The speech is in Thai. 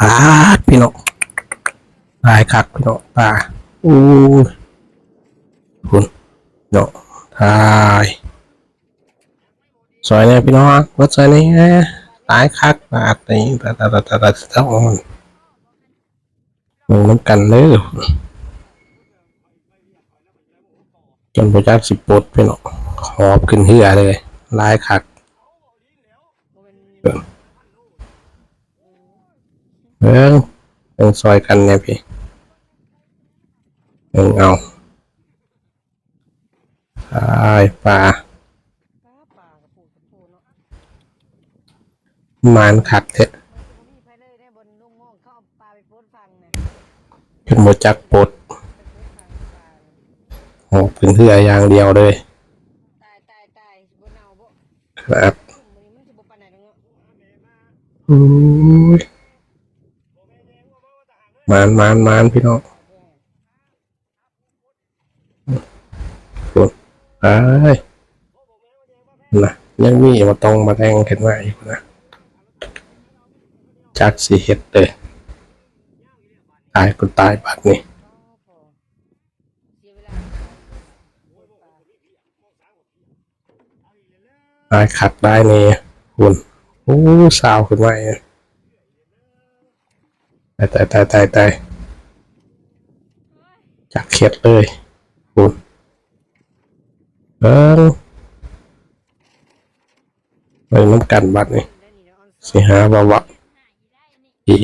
ปาดพี่น้องตายคักพี่น้องปลาอู้คุณเนาะตายซอยเนี่ยพี่น้องวัดซอยนี้ตายคักปาดนี่ตาตาตาตาตาตาอ่อนมึงน้ำกันเลยจนพระเจ้าสิปดพี่น้องหอบขึ้นเหือเลยลายคักเบิ่งเบิ่งซอยกันเนี่ยพี่เบิ่งเอาตายปลาหมานขัดเถอะเลยได้นโม่งเขาเอาปลาไปโพดฟังนะเป็นโมจักปดหอบขึ้นเหืออย่างเดียวเลยตายตายตายบนเอาบ่ครับ มันมันจะบ่ปานไหนเนาะ อุ้ยห มานมานมานพี่น้องปวดตายนะยังมีมาต้องมาแทงขึ้นไหมอีกนะจักสิเฮ็ดเลยตายก็ตายบัดนี้พอเสียเวลาตายขัดได้นี่คุณโอ้สาวขึ้นมาอีก ตายตายตายตายตายจากเข็ดเลยคุณเออไปน้ำกันบัดนี่สิหาบาวะอี